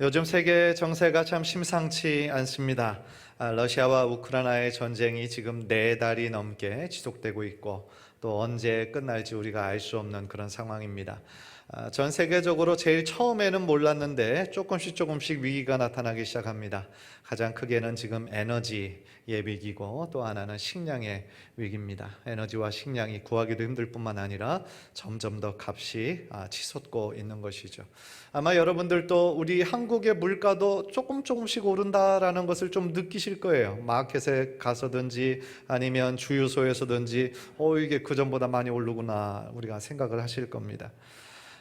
요즘 세계 정세가 참 심상치 않습니다. 아, 러시아와 우크라이나의 전쟁이 지금 네 달이 넘게 지속되고 있고 또 언제 끝날지 우리가 알 수 없는 그런 상황입니다. 아, 전 세계적으로 제일 처음에는 몰랐는데 조금씩 조금씩 위기가 나타나기 시작합니다. 가장 크게는 지금 에너지의 위기고 또 하나는 식량의 위기입니다. 에너지와 식량이 구하기도 힘들 뿐만 아니라 점점 더 값이 아, 치솟고 있는 것이죠. 아마 여러분들도 우리 한국의 물가도 조금 조금씩 오른다라는 것을 좀 느끼실 거예요. 마켓에 가서든지 아니면 주유소에서든지 어 이게 그 전보다 많이 오르구나 우리가 생각을 하실 겁니다.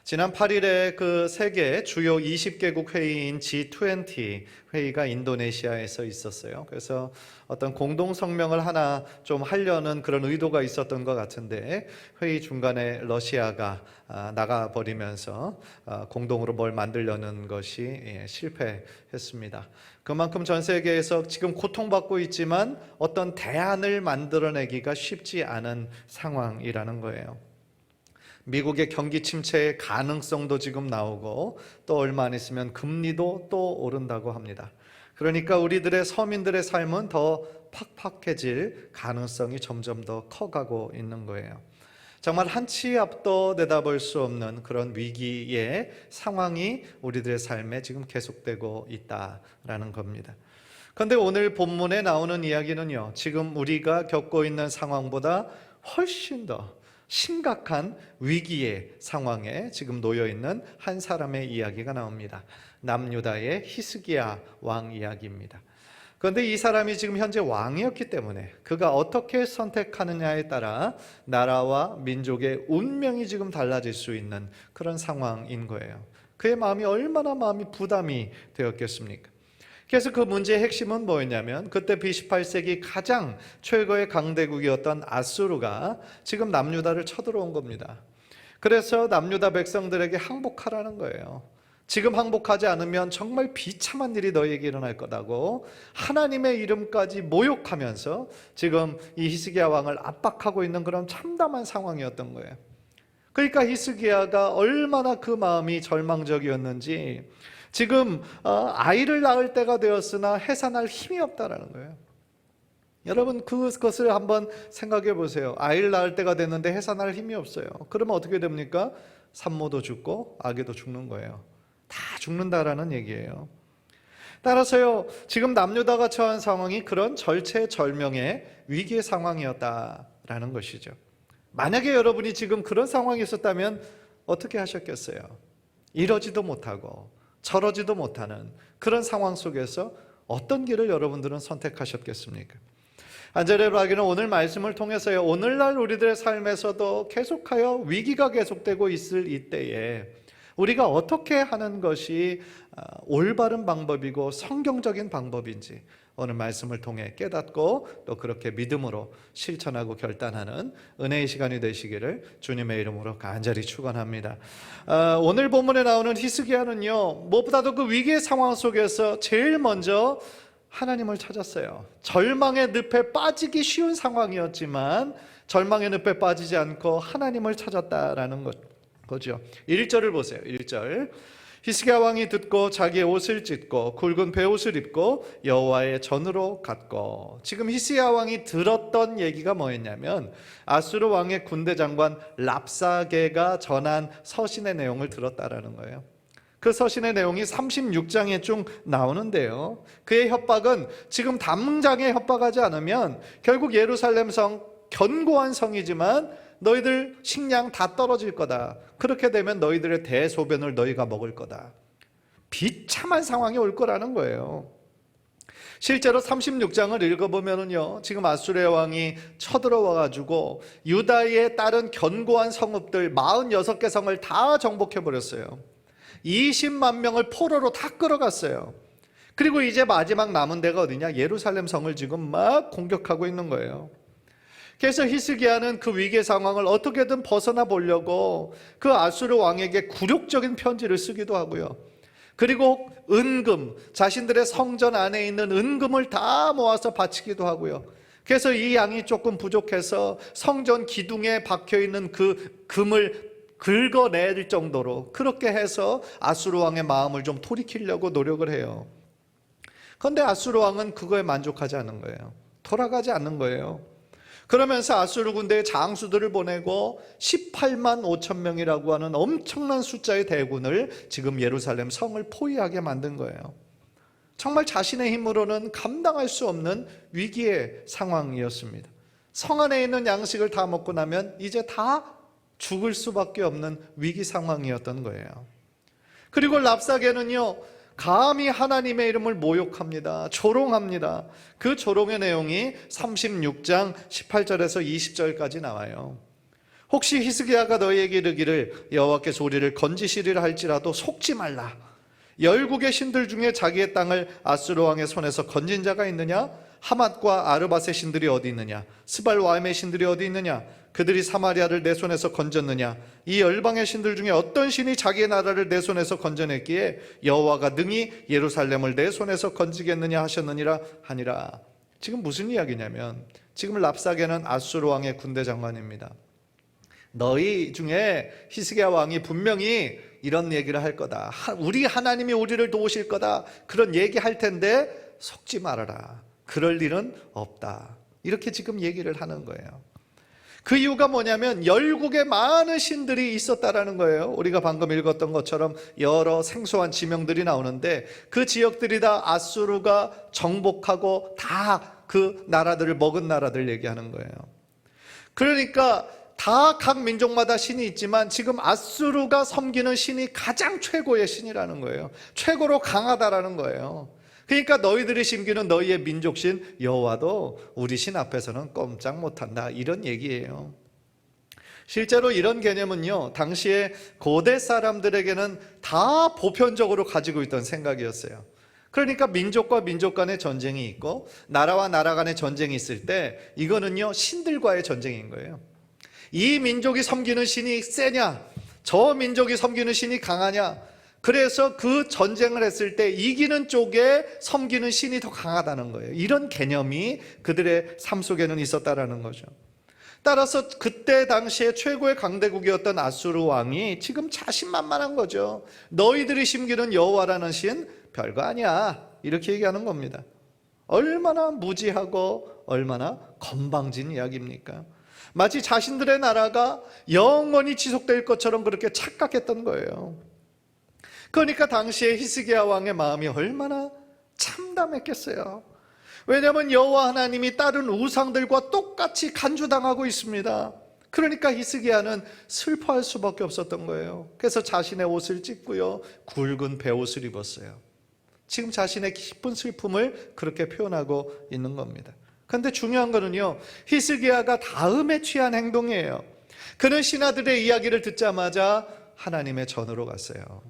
지난 8일에 그 세계 주요 20개국 회의인 G20 회의가 인도네시아에서 있었어요. 그래서 어떤 공동 성명을 하나 좀 하려는 그런 의도가 있었던 것 같은데 회의 중간에 러시아가 아, 나가 버리면서 아, 공동으로 뭘 만들려는 것이 예, 실패했습니다. 그만큼 전 세계에서 지금 고통받고 있지만 어떤 대안을 만들어내기가 쉽지 않은 상황이라는 거예요. 미국의 경기 침체의 가능성도 지금 나오고 또 얼마 안 있으면 금리도 또 오른다고 합니다. 그러니까 우리들의 서민들의 삶은 더 팍팍해질 가능성이 점점 더 커가고 있는 거예요. 정말 한치 앞도 내다볼 수 없는 그런 위기의 상황이 우리들의 삶에 지금 계속되고 있다라는 겁니다. 그런데 오늘 본문에 나오는 이야기는요, 지금 우리가 겪고 있는 상황보다 훨씬 더 심각한 위기의 상황에 지금 놓여 있는 한 사람의 이야기가 나옵니다. 남유다의 히스기야 왕 이야기입니다. 그런데 이 사람이 지금 현재 왕이었기 때문에 그가 어떻게 선택하느냐에 따라 나라와 민족의 운명이 지금 달라질 수 있는 그런 상황인 거예요. 그의 마음이 얼마나 마음이 부담이 되었겠습니까? 그래서 그 문제의 핵심은 뭐였냐면 그때 B18세기 가장 최고의 강대국이었던 아수르가 지금 남유다를 쳐들어온 겁니다. 그래서 남유다 백성들에게 항복하라는 거예요. 지금 항복하지 않으면 정말 비참한 일이 너에게 일어날 거다고 하나님의 이름까지 모욕하면서 지금 이 히스기야 왕을 압박하고 있는 그런 참담한 상황이었던 거예요. 그러니까 히스기야가 얼마나 그 마음이 절망적이었는지 지금 어, 아이를 낳을 때가 되었으나 해산할 힘이 없다라는 거예요. 여러분 그것을 한번 생각해 보세요. 아이를 낳을 때가 됐는데 해산할 힘이 없어요. 그러면 어떻게 됩니까? 산모도 죽고 아기도 죽는 거예요. 다 죽는다라는 얘기예요. 따라서요, 지금 남유다가 처한 상황이 그런 절체절명의 위기의 상황이었다라는 것이죠. 만약에 여러분이 지금 그런 상황이 있었다면 어떻게 하셨겠어요? 이러지도 못하고 저러지도 못하는 그런 상황 속에서 어떤 길을 여러분들은 선택하셨겠습니까? 안젤레로 하기는 오늘 말씀을 통해서요, 오늘날 우리들의 삶에서도 계속하여 위기가 계속되고 있을 이때에 우리가 어떻게 하는 것이 아, 올바른 방법이고 성경적인 방법인지 오늘 말씀을 통해 깨닫고 또 그렇게 믿음으로 실천하고 결단하는 은혜의 시간이 되시기를 주님의 이름으로 간절히 축원합니다. 아, 오늘 본문에 나오는 히스기야는요 무엇보다도 그 위기의 상황 속에서 제일 먼저 하나님을 찾았어요. 절망의 늪에 빠지기 쉬운 상황이었지만 절망의 늪에 빠지지 않고 하나님을 찾았다라는 것. 거죠. 1절을 보세요. 1절. 히스기야 왕이 듣고 자기의 옷을 찢고 굵은 베옷을 입고 여호와의 전으로 갔고 지금 히스기야 왕이 들었던 얘기가 뭐였냐면 아수르 왕의 군대 장관 랍사게가 전한 서신의 내용을 들었다라는 거예요. 그 서신의 내용이 36장에 쭉 나오는데요. 그의 협박은 지금 당장에 협박하지 않으면 결국 예루살렘 성 견고한 성이지만 너희들 식량 다 떨어질 거다. 그렇게 되면 너희들의 대소변을 너희가 먹을 거다. 비참한 상황이 올 거라는 거예요. 실제로 36장을 읽어보면은요, 지금 아수레 왕이 쳐들어와 가지고 유다에 따른 견고한 성읍들 46개 성을 다 정복해 버렸어요. 20만 명을 포로로 다 끌어갔어요. 그리고 이제 마지막 남은 데가 어디냐? 예루살렘 성을 지금 막 공격하고 있는 거예요. 그래서 히스기야는 그 위기의 상황을 어떻게든 벗어나 보려고 그 아수르 왕에게 굴욕적인 편지를 쓰기도 하고요. 그리고 은금, 자신들의 성전 안에 있는 은금을 다 모아서 바치기도 하고요. 그래서 이 양이 조금 부족해서 성전 기둥에 박혀 있는 그 금을 긁어낼 정도로 그렇게 해서 아수르 왕의 마음을 좀 돌이키려고 노력을 해요. 그런데 아수르 왕은 그거에 만족하지 않는 거예요. 돌아가지 않는 거예요. 그러면서 아수르 군대의 장수들을 보내고 18만 5천 명이라고 하는 엄청난 숫자의 대군을 지금 예루살렘 성을 포위하게 만든 거예요. 정말 자신의 힘으로는 감당할 수 없는 위기의 상황이었습니다. 성 안에 있는 양식을 다 먹고 나면 이제 다 죽을 수밖에 없는 위기 상황이었던 거예요. 그리고 랍사게는요, 감히 하나님의 이름을 모욕합니다. 조롱합니다. 그 조롱의 내용이 36장 18절에서 20절까지 나와요. 혹시 히스기야가 너희에게 이르기를 여호와께서 우리를 건지시리라 할지라도 속지 말라. 열국의 신들 중에 자기의 땅을 아수르 왕의 손에서 건진 자가 있느냐? 하맛과 아르밧의 신들이 어디 있느냐? 스발 와임의 신들이 어디 있느냐? 그들이 사마리아를 내 손에서 건졌느냐? 이 열방의 신들 중에 어떤 신이 자기의 나라를 내 손에서 건져냈기에 여호와가 능히 예루살렘을 내 손에서 건지겠느냐 하셨느니라 하니라. 지금 무슨 이야기냐면 지금 랍사게는 아수르 왕의 군대 장관입니다. 너희 중에 히스기야 왕이 분명히 이런 얘기를 할 거다. 하- 우리 하나님이 우리를 도우실 거다. 그런 얘기 할 텐데 속지 말아라. 그럴 일은 없다. 이렇게 지금 얘기를 하는 거예요. 그 이유가 뭐냐면 열국에 많은 신들이 있었다라는 거예요. 우리가 방금 읽었던 것처럼 여러 생소한 지명들이 나오는데 그 지역들이 다 아수르가 정복하고 다 그 나라들을 먹은 나라들 얘기하는 거예요. 그러니까 다 각 민족마다 신이 있지만 지금 아수르가 섬기는 신이 가장 최고의 신이라는 거예요. 최고로 강하다라는 거예요. 그러니까 너희들이 섬기는 너희의 민족신 여호와도 우리 신 앞에서는 꼼짝 못한다 이런 얘기예요. 실제로 이런 개념은요 당시에 고대 사람들에게는 다 보편적으로 가지고 있던 생각이었어요. 그러니까 민족과 민족 간의 전쟁이 있고 나라와 나라 간의 전쟁이 있을 때 이거는요 신들과의 전쟁인 거예요. 이 민족이 섬기는 신이 세냐? 저 민족이 섬기는 신이 강하냐? 그래서 그 전쟁을 했을 때 이기는 쪽에 섬기는 신이 더 강하다는 거예요. 이런 개념이 그들의 삶 속에는 있었다라는 거죠. 따라서 그때 당시에 최고의 강대국이었던 아수르 왕이 지금 자신만만한 거죠. 너희들이 심기는 여호와라는 신 별거 아니야. 이렇게 얘기하는 겁니다. 얼마나 무지하고 얼마나 건방진 이야기입니까? 마치 자신들의 나라가 영원히 지속될 것처럼 그렇게 착각했던 거예요. 그러니까 당시에 히스기야 왕의 마음이 얼마나 참담했겠어요. 왜냐하면 여호와 하나님이 다른 우상들과 똑같이 간주당하고 있습니다. 그러니까 히스기야는 슬퍼할 수밖에 없었던 거예요. 그래서 자신의 옷을 찢고요, 굵은 베옷을 입었어요. 지금 자신의 깊은 슬픔을 그렇게 표현하고 있는 겁니다. 그런데 중요한 거는요, 히스기야가 다음에 취한 행동이에요. 그는 신하들의 이야기를 듣자마자 하나님의 전으로 갔어요.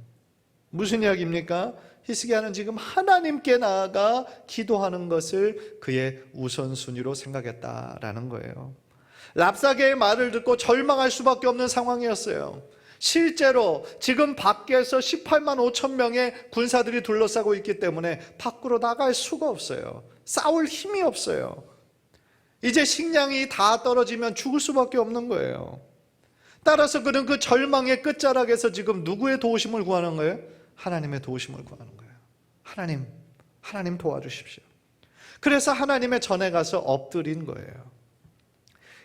무슨 이야기입니까? 히스기야는 지금 하나님께 나아가 기도하는 것을 그의 우선순위로 생각했다라는 거예요. 랍사게의 말을 듣고 절망할 수밖에 없는 상황이었어요. 실제로 지금 밖에서 18만 5천 명의 군사들이 둘러싸고 있기 때문에 밖으로 나갈 수가 없어요. 싸울 힘이 없어요. 이제 식량이 다 떨어지면 죽을 수밖에 없는 거예요. 따라서 그는 그 절망의 끝자락에서 지금 누구의 도우심을 구하는 거예요? 하나님의 도우심을 구하는 거예요. 하나님, 하나님 도와주십시오. 그래서 하나님의 전에 가서 엎드린 거예요.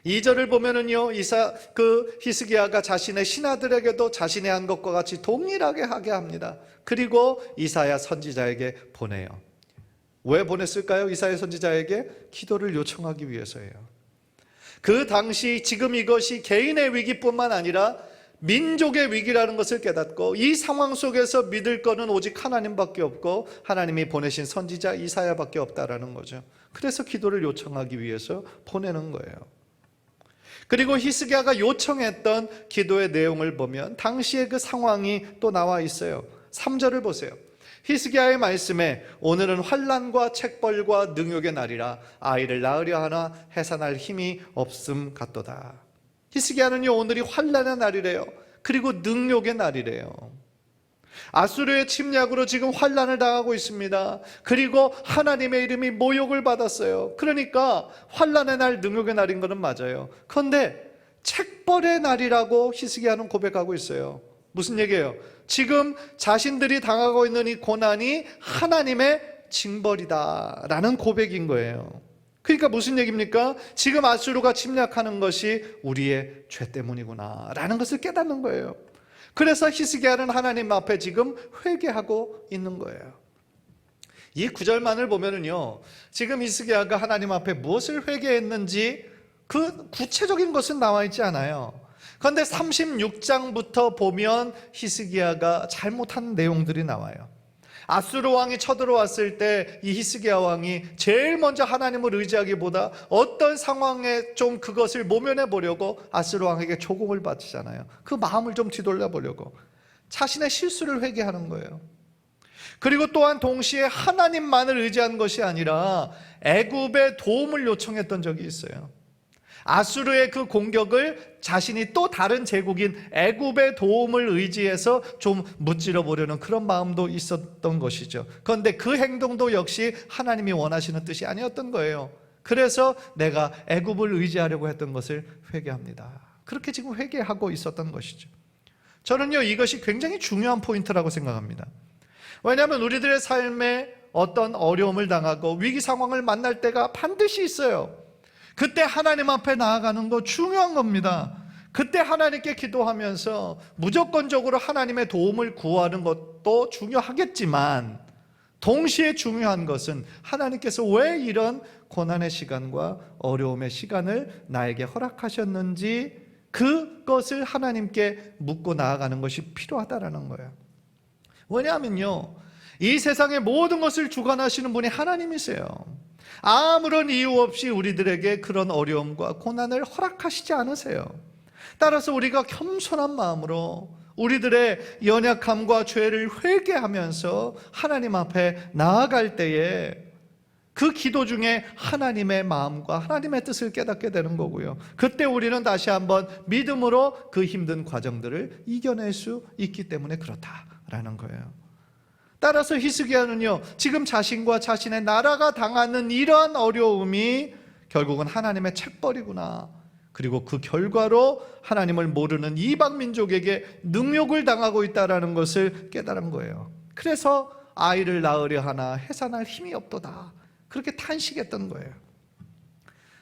2절을 보면은요, 이사, 그 히스기야가 자신의 신하들에게도 자신의 한 것과 같이 동일하게 하게 합니다. 그리고 이사야 선지자에게 보내요. 왜 보냈을까요? 이사야 선지자에게 기도를 요청하기 위해서예요. 그 당시 지금 이것이 개인의 위기뿐만 아니라 민족의 위기라는 것을 깨닫고 이 상황 속에서 믿을 거는 오직 하나님밖에 없고 하나님이 보내신 선지자 이사야밖에 없다라는 거죠. 그래서 기도를 요청하기 위해서 보내는 거예요. 그리고 히스기야가 요청했던 기도의 내용을 보면 당시의 그 상황이 또 나와 있어요. 3절을 보세요. 히스기야의 말씀에 오늘은 환란과 책벌과 능욕의 날이라 아이를 낳으려 하나 해산할 힘이 없음 같도다. 히스기야는요 오늘이 환란의 날이래요. 그리고 능욕의 날이래요. 아수르의 침략으로 지금 환란을 당하고 있습니다. 그리고 하나님의 이름이 모욕을 받았어요. 그러니까 환란의 날, 능욕의 날인 것은 맞아요. 그런데 책벌의 날이라고 히스기야는 고백하고 있어요. 무슨 얘기예요? 지금 자신들이 당하고 있는 이 고난이 하나님의 징벌이다라는 고백인 거예요. 그러니까 무슨 얘기입니까? 지금 아수르가 침략하는 것이 우리의 죄 때문이구나라는 것을 깨닫는 거예요. 그래서 히스기야는 하나님 앞에 지금 회개하고 있는 거예요. 이 구절만을 보면은요, 지금 히스기야가 하나님 앞에 무엇을 회개했는지 그 구체적인 것은 나와 있지 않아요. 그런데 36장부터 보면 히스기야가 잘못한 내용들이 나와요. 아수르 왕이 쳐들어왔을 때 이 히스기야 왕이 제일 먼저 하나님을 의지하기보다 어떤 상황에 좀 그것을 모면해 보려고 아수르 왕에게 조공을 받으잖아요. 그 마음을 좀 뒤돌려 보려고 자신의 실수를 회개하는 거예요. 그리고 또한 동시에 하나님만을 의지한 것이 아니라 애굽의 도움을 요청했던 적이 있어요. 아수르의 그 공격을 자신이 또 다른 제국인 애굽의 도움을 의지해서 좀 무찌러 보려는 그런 마음도 있었던 것이죠. 그런데 그 행동도 역시 하나님이 원하시는 뜻이 아니었던 거예요. 그래서 내가 애굽을 의지하려고 했던 것을 회개합니다. 그렇게 지금 회개하고 있었던 것이죠. 저는요 이것이 굉장히 중요한 포인트라고 생각합니다. 왜냐하면 우리들의 삶에 어떤 어려움을 당하고 위기 상황을 만날 때가 반드시 있어요. 그때 하나님 앞에 나아가는 거 중요한 겁니다. 그때 하나님께 기도하면서 무조건적으로 하나님의 도움을 구하는 것도 중요하겠지만 동시에 중요한 것은 하나님께서 왜 이런 고난의 시간과 어려움의 시간을 나에게 허락하셨는지 그것을 하나님께 묻고 나아가는 것이 필요하다라는 거예요. 왜냐하면요, 이 세상의 모든 것을 주관하시는 분이 하나님이세요. 아무런 이유 없이 우리들에게 그런 어려움과 고난을 허락하시지 않으세요. 따라서 우리가 겸손한 마음으로 우리들의 연약함과 죄를 회개하면서 하나님 앞에 나아갈 때에 그 기도 중에 하나님의 마음과 하나님의 뜻을 깨닫게 되는 거고요. 그때 우리는 다시 한번 믿음으로 그 힘든 과정들을 이겨낼 수 있기 때문에 그렇다라는 거예요. 따라서 히스기야는요, 지금 자신과 자신의 나라가 당하는 이러한 어려움이 결국은 하나님의 책벌이구나. 그리고 그 결과로 하나님을 모르는 이방 민족에게 능욕을 당하고 있다라는 것을 깨달은 거예요. 그래서 아이를 낳으려 하나 해산할 힘이 없도다. 그렇게 탄식했던 거예요.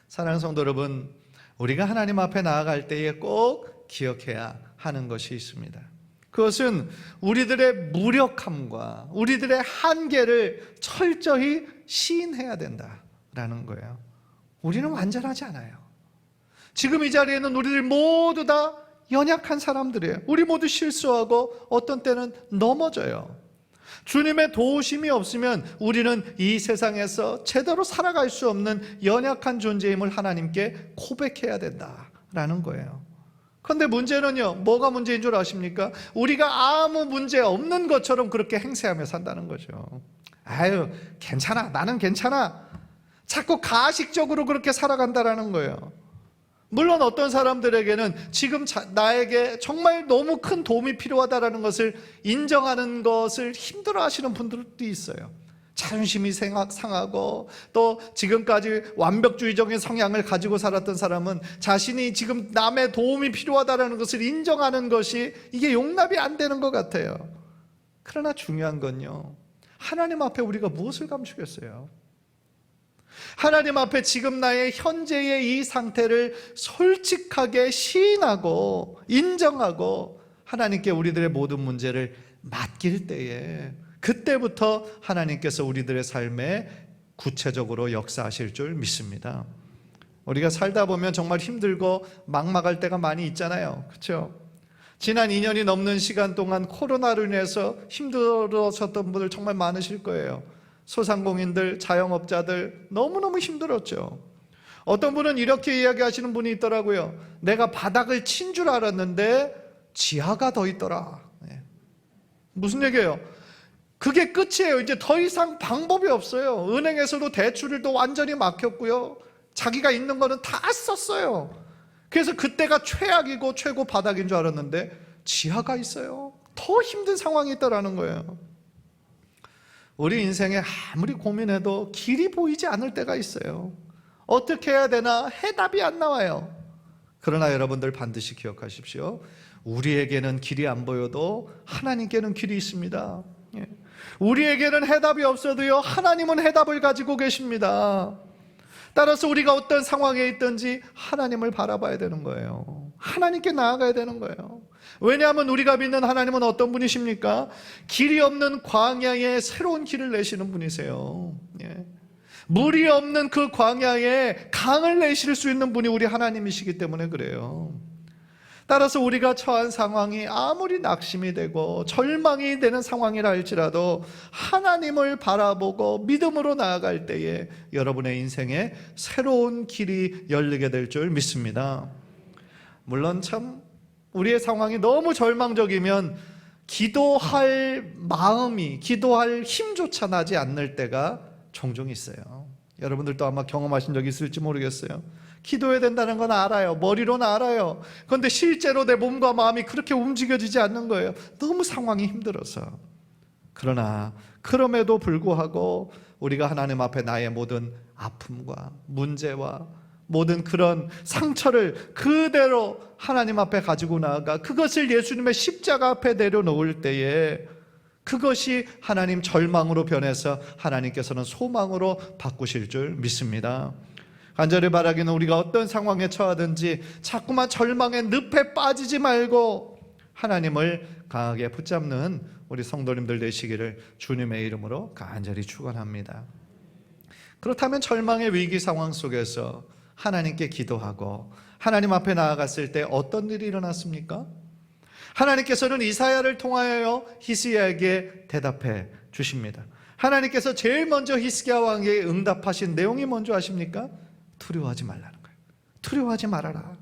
사랑하는 성도 여러분, 우리가 하나님 앞에 나아갈 때에 꼭 기억해야 하는 것이 있습니다. 그것은 우리들의 무력함과 우리들의 한계를 철저히 시인해야 된다라는 거예요. 우리는 완전하지 않아요. 지금 이 자리에는 우리들 모두 다 연약한 사람들이에요. 우리 모두 실수하고 어떤 때는 넘어져요. 주님의 도우심이 없으면 우리는 이 세상에서 제대로 살아갈 수 없는 연약한 존재임을 하나님께 고백해야 된다라는 거예요. 그런데 문제는요, 뭐가 문제인 줄 아십니까? 우리가 아무 문제 없는 것처럼 그렇게 행세하며 산다는 거죠. 아유, 괜찮아. 나는 괜찮아. 자꾸 가식적으로 그렇게 살아간다라는 거예요. 물론 어떤 사람들에게는 지금 자, 나에게 정말 너무 큰 도움이 필요하다라는 것을 인정하는 것을 힘들어 하시는 분들도 있어요. 자존심이 상하고 또 지금까지 완벽주의적인 성향을 가지고 살았던 사람은 자신이 지금 남의 도움이 필요하다는 것을 인정하는 것이 이게 용납이 안 되는 것 같아요. 그러나 중요한 건요. 하나님 앞에 우리가 무엇을 감추겠어요? 하나님 앞에 지금 나의 현재의 이 상태를 솔직하게 시인하고 인정하고 하나님께 우리들의 모든 문제를 맡길 때에 그때부터 하나님께서 우리들의 삶에 구체적으로 역사하실 줄 믿습니다. 우리가 살다 보면 정말 힘들고 막막할 때가 많이 있잖아요. 그렇죠? 지난 2년이 넘는 시간 동안 코로나로 인해서 힘들어졌던 분들 정말 많으실 거예요. 소상공인들, 자영업자들 너무너무 힘들었죠. 어떤 분은 이렇게 이야기하시는 분이 있더라고요. 내가 바닥을 친 줄 알았는데 지하가 더 있더라. 네. 무슨 얘기예요? 그게 끝이에요. 이제 더 이상 방법이 없어요. 은행에서도 대출을 또 완전히 막혔고요. 자기가 있는 거는 다 썼어요. 그래서 그때가 최악이고 최고 바닥인 줄 알았는데 지하가 있어요. 더 힘든 상황이 있다라는 거예요. 우리 인생에 아무리 고민해도 길이 보이지 않을 때가 있어요. 어떻게 해야 되나 해답이 안 나와요. 그러나 여러분들 반드시 기억하십시오. 우리에게는 길이 안 보여도 하나님께는 길이 있습니다. 예. 우리에게는 해답이 없어도요, 하나님은 해답을 가지고 계십니다. 따라서 우리가 어떤 상황에 있든지 하나님을 바라봐야 되는 거예요. 하나님께 나아가야 되는 거예요. 왜냐하면 우리가 믿는 하나님은 어떤 분이십니까? 길이 없는 광야에 새로운 길을 내시는 분이세요. 예. 물이 없는 그 광야에 강을 내실 수 있는 분이 우리 하나님이시기 때문에 그래요. 따라서 우리가 처한 상황이 아무리 낙심이 되고 절망이 되는 상황이라 할지라도 하나님을 바라보고 믿음으로 나아갈 때에 여러분의 인생에 새로운 길이 열리게 될 줄 믿습니다. 물론 참 우리의 상황이 너무 절망적이면 기도할 마음이, 기도할 힘조차 나지 않는 때가 종종 있어요. 여러분들도 아마 경험하신 적 있을지 모르겠어요. 기도해야 된다는 건 알아요. 머리로는 알아요. 그런데 실제로 내 몸과 마음이 그렇게 움직여지지 않는 거예요. 너무 상황이 힘들어서. 그러나 그럼에도 불구하고 우리가 하나님 앞에 나의 모든 아픔과 문제와 모든 그런 상처를 그대로 하나님 앞에 가지고 나아가 그것을 예수님의 십자가 앞에 내려놓을 때에 그것이 하나님 절망으로 변해서 하나님께서는 소망으로 바꾸실 줄 믿습니다. 간절히 바라기는 우리가 어떤 상황에 처하든지 자꾸만 절망의 늪에 빠지지 말고 하나님을 강하게 붙잡는 우리 성도님들 되시기를 주님의 이름으로 간절히 축원합니다. 그렇다면 절망의 위기 상황 속에서 하나님께 기도하고 하나님 앞에 나아갔을 때 어떤 일이 일어났습니까? 하나님께서는 이사야를 통하여 히스기야에게 대답해 주십니다. 하나님께서 제일 먼저 히스기야 왕에게 응답하신 내용이 뭔지 아십니까? 두려워하지 말라는 거예요. 두려워하지 말아라.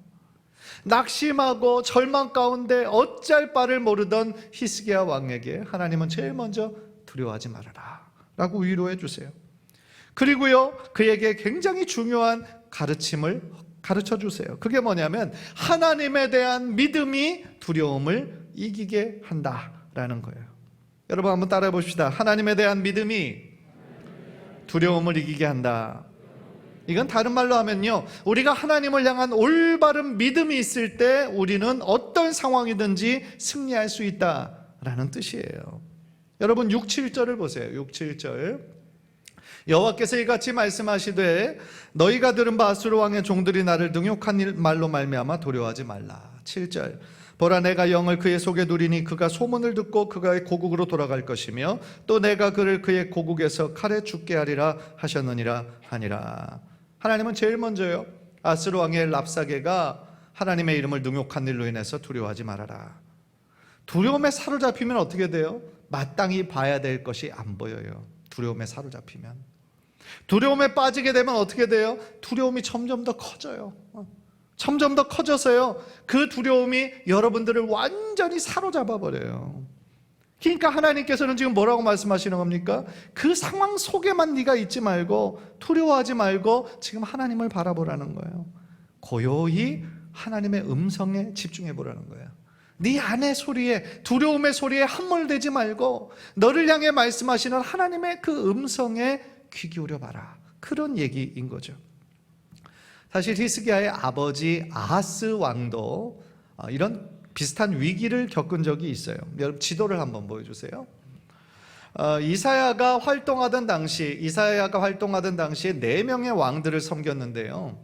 낙심하고 절망 가운데 어찌할 바를 모르던 히스기야 왕에게 하나님은 제일 먼저 두려워하지 말아라 라고 위로해 주세요. 그리고요, 그에게 굉장히 중요한 가르침을 가르쳐 주세요. 그게 뭐냐면 하나님에 대한 믿음이 두려움을 이기게 한다라는 거예요. 여러분 한번 따라해 봅시다. 하나님에 대한 믿음이 두려움을 이기게 한다. 이건 다른 말로 하면요. 우리가 하나님을 향한 올바른 믿음이 있을 때 우리는 어떤 상황이든지 승리할 수 있다라는 뜻이에요. 여러분 6, 7절을 보세요. 6, 7절. 여호와께서 이같이 말씀하시되 너희가 들은 바 아수르 왕의 종들이 나를 능욕한 일 말로 말미암아 두려워하지 말라. 7절. 보라 내가 영을 그의 속에 두리니 그가 소문을 듣고 그가 고국으로 돌아갈 것이며 또 내가 그를 그의 고국에서 칼에 죽게 하리라 하셨느니라 하니라. 하나님은 제일 먼저요. 아스르 왕의 랍사게가 하나님의 이름을 능욕한 일로 인해서 두려워하지 말아라. 두려움에 사로잡히면 어떻게 돼요? 마땅히 봐야 될 것이 안 보여요. 두려움에 사로잡히면. 두려움에 빠지게 되면 어떻게 돼요? 두려움이 점점 더 커져요. 어. 점점 더 커져서요. 그 두려움이 여러분들을 완전히 사로잡아 버려요. 그러니까 하나님께서는 지금 뭐라고 말씀하시는 겁니까? 그 상황 속에만 네가 있지 말고 두려워하지 말고 지금 하나님을 바라보라는 거예요. 고요히 하나님의 음성에 집중해 보라는 거예요. 네 안의 소리에 두려움의 소리에 함몰되지 말고 너를 향해 말씀하시는 하나님의 그 음성에 귀 기울여 봐라. 그런 얘기인 거죠. 사실 히스기야의 아버지 아하스 왕도 어, 이런 비슷한 위기를 겪은 적이 있어요. 여러분 지도를 한번 보여주세요. 어, 이사야가 활동하던 당시 이사야가 활동하던 당시에 네 명의 왕들을 섬겼는데요.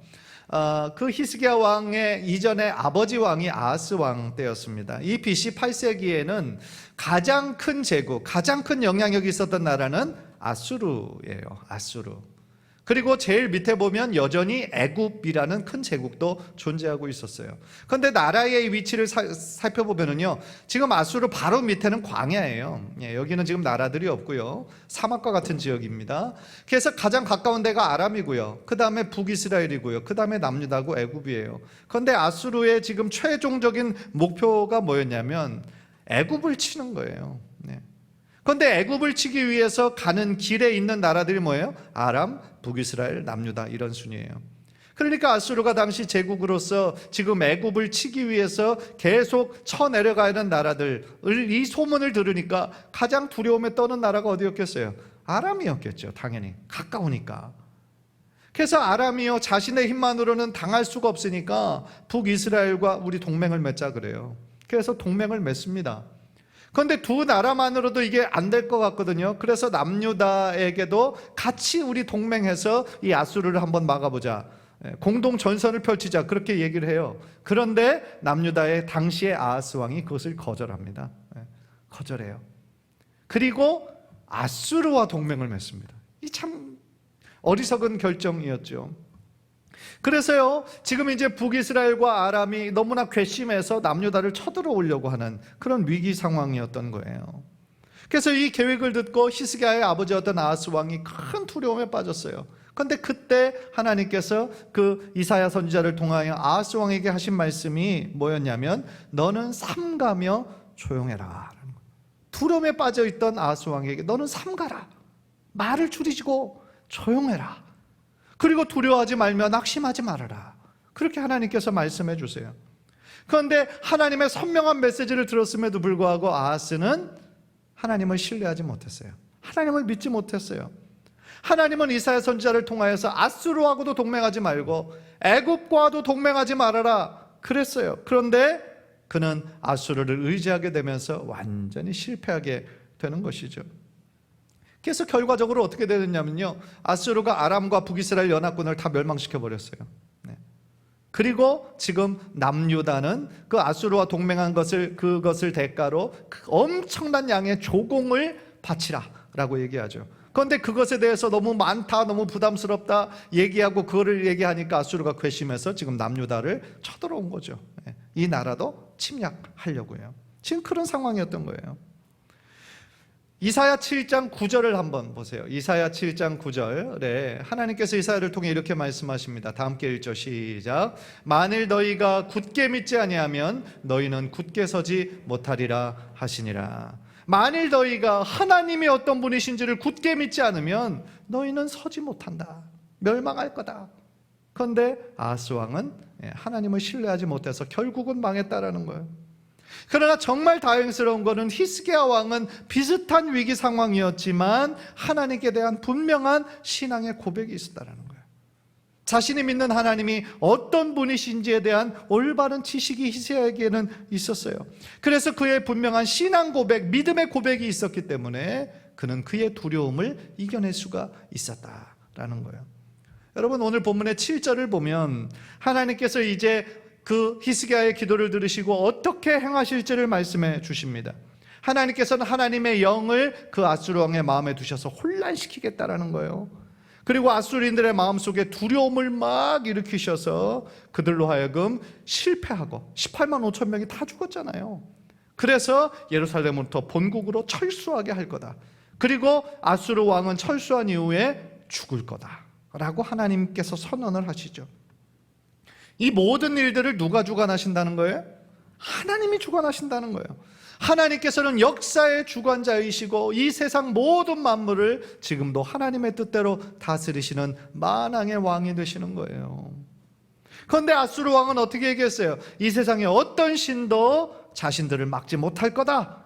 어, 그 히스기야 왕의 이전에 아버지 왕이 아하스 왕 때였습니다. 이 BC 8세기에는 가장 큰 제국, 가장 큰 영향력이 있었던 나라는 아수르예요. 아수르. 그리고 제일 밑에 보면 여전히 애굽이라는 큰 제국도 존재하고 있었어요. 그런데 나라의 위치를 사, 살펴보면은요, 지금 아수르 바로 밑에는 광야예요. 예, 여기는 지금 나라들이 없고요, 사막과 같은 지역입니다. 그래서 가장 가까운 데가 아람이고요. 그 다음에 북이스라엘이고요. 그 다음에 남유다고 애굽이에요. 그런데 아수르의 지금 최종적인 목표가 뭐였냐면 애굽을 치는 거예요. 네. 그런데 애굽을 치기 위해서 가는 길에 있는 나라들이 뭐예요? 아람, 북이스라엘, 남유다 이런 순이에요. 그러니까 아수르가 당시 제국으로서 지금 애굽을 치기 위해서 계속 쳐 내려가야 하는 나라들을 이 소문을 들으니까 가장 두려움에 떠는 나라가 어디였겠어요? 아람이었겠죠, 당연히 가까우니까. 그래서 아람이요 자신의 힘만으로는 당할 수가 없으니까 북이스라엘과 우리 동맹을 맺자 그래요. 그래서 동맹을 맺습니다. 그런데 두 나라만으로도 이게 안 될 것 같거든요. 그래서 남유다에게도 같이 우리 동맹해서 이 아수르를 한번 막아보자. 예, 공동 전선을 펼치자. 그렇게 얘기를 해요. 그런데 남유다의 당시의 아하스 왕이 그것을 거절합니다. 예, 거절해요. 그리고 아수르와 동맹을 맺습니다. 이 참 어리석은 결정이었죠. 그래서요, 지금 이제 북이스라엘과 아람이 너무나 괘씸해서 남유다를 쳐들어오려고 하는 그런 위기 상황이었던 거예요. 그래서 이 계획을 듣고 히스기야의 아버지였던 아하스 왕이 큰 두려움에 빠졌어요. 그런데 그때 하나님께서 그 이사야 선지자를 통하여 아하스 왕에게 하신 말씀이 뭐였냐면 너는 삼가며 조용해라. 두려움에 빠져 있던 아하스 왕에게 너는 삼가라. 말을 줄이고 조용해라. 그리고 두려워하지 말며 낙심하지 말아라. 그렇게 하나님께서 말씀해 주세요. 그런데 하나님의 선명한 메시지를 들었음에도 불구하고 아하스는 하나님을 신뢰하지 못했어요. 하나님을 믿지 못했어요. 하나님은 이사야 선지자를 통하여서 아수르하고도 동맹하지 말고 애굽과도 동맹하지 말아라 그랬어요. 그런데 그는 아수르를 의지하게 되면서 완전히 실패하게 되는 것이죠. 그래서 결과적으로 어떻게 되느냐면요. 아수르가 아람과 북이스라엘 연합군을 다 멸망시켜 버렸어요. 네. 그리고 지금 남유다는 그 아수르와 동맹한 것을 그것을 대가로 그 엄청난 양의 조공을 바치라라고 얘기하죠. 그런데 그것에 대해서 너무 많다, 너무 부담스럽다 얘기하고 그거를 얘기하니까 아수르가 괘씸해서 지금 남유다를 쳐들어온 거죠. 네. 이 나라도 침략하려고요. 지금 그런 상황이었던 거예요. 이사야 7장 9절을 한번 보세요. 이사야 7장 9절에 하나님께서 이사야를 통해 이렇게 말씀하십니다. 다 함께 읽죠. 시작. 만일 너희가 굳게 믿지 아니하면 너희는 굳게 서지 못하리라 하시니라. 만일 너희가 하나님이 어떤 분이신지를 굳게 믿지 않으면 너희는 서지 못한다. 멸망할 거다. 그런데 아스 왕은 하나님을 신뢰하지 못해서 결국은 망했다라는 거예요. 그러나 정말 다행스러운 것은 히스기야 왕은 비슷한 위기 상황이었지만 하나님께 대한 분명한 신앙의 고백이 있었다라는 거예요. 자신이 믿는 하나님이 어떤 분이신지에 대한 올바른 지식이 히스기야에게는 있었어요. 그래서 그의 분명한 신앙 고백, 믿음의 고백이 있었기 때문에 그는 그의 두려움을 이겨낼 수가 있었다라는 거예요. 여러분 오늘 본문의 7절을 보면 하나님께서 이제 그 히스기야의 기도를 들으시고 어떻게 행하실지를 말씀해 주십니다. 하나님께서는 하나님의 영을 그 아수르 왕의 마음에 두셔서 혼란시키겠다라는 거예요. 그리고 아수르인들의 마음속에 두려움을 막 일으키셔서 그들로 하여금 실패하고 18만 5천 명이 다 죽었잖아요. 그래서 예루살렘으로부터 본국으로 철수하게 할 거다. 그리고 아수르 왕은 철수한 이후에 죽을 거다 라고 하나님께서 선언을 하시죠. 이 모든 일들을 누가 주관하신다는 거예요? 하나님이 주관하신다는 거예요. 하나님께서는 역사의 주관자이시고 이 세상 모든 만물을 지금도 하나님의 뜻대로 다스리시는 만왕의 왕이 되시는 거예요. 그런데 아수르 왕은 어떻게 얘기했어요? 이 세상에 어떤 신도 자신들을 막지 못할 거다.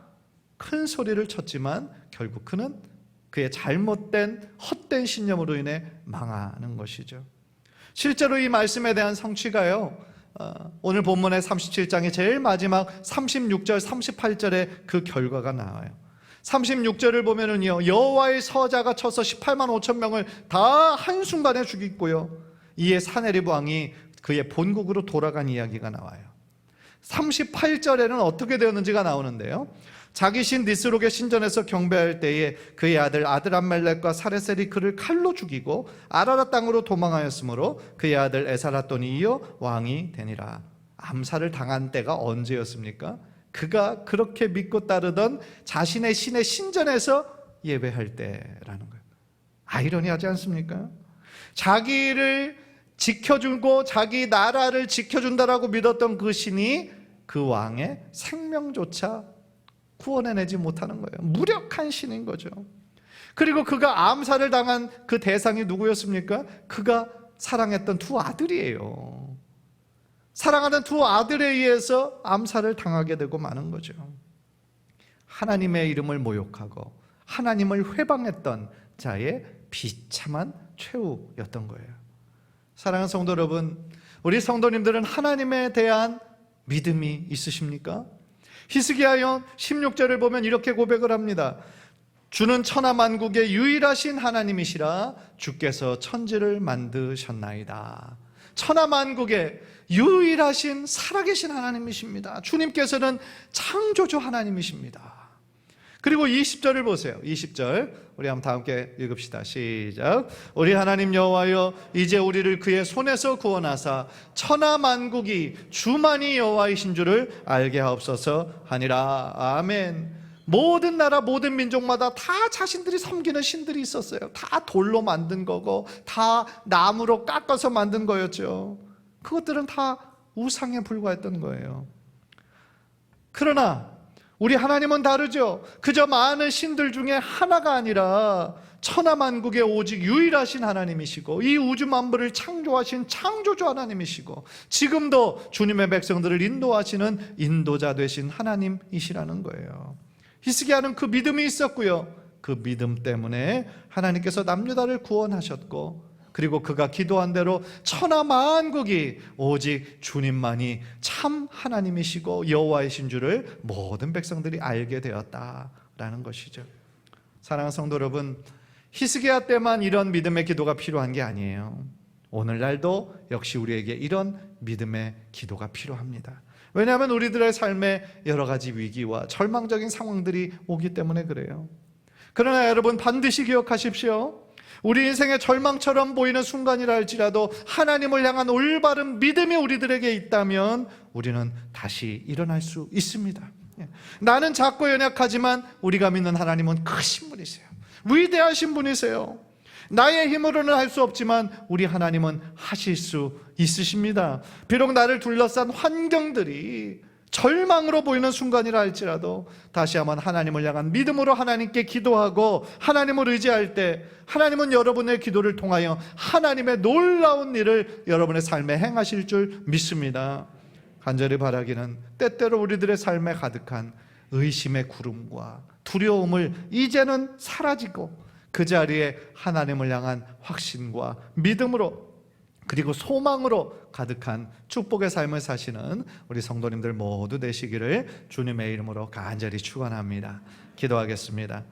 큰 소리를 쳤지만 결국 그는 그의 잘못된 헛된 신념으로 인해 망하는 것이죠. 실제로 이 말씀에 대한 성취가요. 어, 오늘 본문의 37장의 제일 마지막 36절, 38절에 그 결과가 나와요. 36절을 보면은요. 여호와의 서자가 쳐서 18만 5천 명을 다 한순간에 죽이고요. 이에 사네립 왕이 그의 본국으로 돌아간 이야기가 나와요. 38절에는 어떻게 되었는지가 나오는데요. 자기 신 니스록의 신전에서 경배할 때에 그의 아들 아드람멜렉과 사레셀이 그를 칼로 죽이고 아라라 땅으로 도망하였으므로 그의 아들 에사라돈이 이어 왕이 되니라. 암살을 당한 때가 언제였습니까? 그가 그렇게 믿고 따르던 자신의 신의 신전에서 예배할 때라는 거예요. 아이러니하지 않습니까? 자기를 지켜주고 자기 나라를 지켜준다라고 믿었던 그 신이 그 왕의 생명조차 구원해내지 못하는 거예요. 무력한 신인 거죠. 그리고 그가 암살을 당한 그 대상이 누구였습니까? 그가 사랑했던 두 아들이에요. 사랑하는 두 아들에 의해서 암살을 당하게 되고 마는 거죠. 하나님의 이름을 모욕하고 하나님을 회방했던 자의 비참한 최후였던 거예요. 사랑하는 성도 여러분, 우리 성도님들은 하나님에 대한 믿음이 있으십니까? 히스기야요 16절을 보면 이렇게 고백을 합니다. 주는 천하 만국의 유일하신 하나님이시라 주께서 천지를 만드셨나이다. 천하 만국의 유일하신 살아계신 하나님이십니다. 주님께서는 창조주 하나님이십니다. 그리고 20절을 보세요. 20절. 우리 한번 다 함께 읽읍시다. 시작. 우리 하나님 여호와여 이제 우리를 그의 손에서 구원하사 천하 만국이 주만이 여호와이신 줄을 알게 하옵소서 하니라. 아멘. 모든 나라 모든 민족마다 다 자신들이 섬기는 신들이 있었어요. 다 돌로 만든 거고 다 나무로 깎아서 만든 거였죠. 그것들은 다 우상에 불과했던 거예요. 그러나 우리 하나님은 다르죠. 그저 많은 신들 중에 하나가 아니라 천하만국의 오직 유일하신 하나님이시고 이 우주 만물을 창조하신 창조주 하나님이시고 지금도 주님의 백성들을 인도하시는 인도자 되신 하나님이시라는 거예요. 히스기야는 그 믿음이 있었고요. 그 믿음 때문에 하나님께서 남유다를 구원하셨고 그리고 그가 기도한 대로 천하 만국이 오직 주님만이 참 하나님이시고 여호와이신 줄을 모든 백성들이 알게 되었다라는 것이죠. 사랑하는 성도 여러분, 히스기야 때만 이런 믿음의 기도가 필요한 게 아니에요. 오늘날도 역시 우리에게 이런 믿음의 기도가 필요합니다. 왜냐하면 우리들의 삶에 여러 가지 위기와 절망적인 상황들이 오기 때문에 그래요. 그러나 여러분 반드시 기억하십시오. 우리 인생의 절망처럼 보이는 순간이라 할지라도 하나님을 향한 올바른 믿음이 우리들에게 있다면 우리는 다시 일어날 수 있습니다. 예. 나는 작고 연약하지만 우리가 믿는 하나님은 크신 분이세요. 위대하신 분이세요. 나의 힘으로는 할 수 없지만 우리 하나님은 하실 수 있으십니다. 비록 나를 둘러싼 환경들이 절망으로 보이는 순간이라 할지라도 다시 한번 하나님을 향한 믿음으로 하나님께 기도하고 하나님을 의지할 때 하나님은 여러분의 기도를 통하여 하나님의 놀라운 일을 여러분의 삶에 행하실 줄 믿습니다. 간절히 바라기는 때때로 우리들의 삶에 가득한 의심의 구름과 두려움을 이제는 사라지고 그 자리에 하나님을 향한 확신과 믿음으로 그리고 소망으로 가득한 축복의 삶을 사시는 우리 성도님들 모두 되시기를 주님의 이름으로 간절히 축원합니다. 기도하겠습니다.